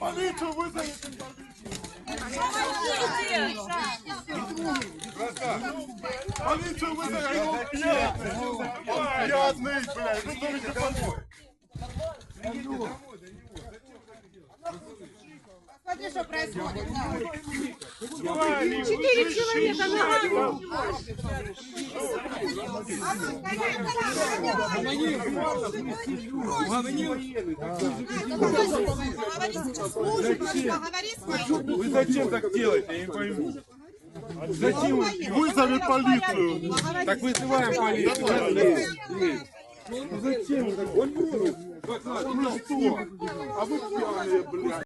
Полицию вызовите! Полицию вызовите! Пьяный! Он пьяный, блядь! Вызовите помочь! Смотри, что происходит. Четыре человека моим. Вы зачем так делаете? Я не пойму. Зачем? Вызови полицию! Так вызываем полицию. Зачем? Он врет! А вы пьяные, блядь!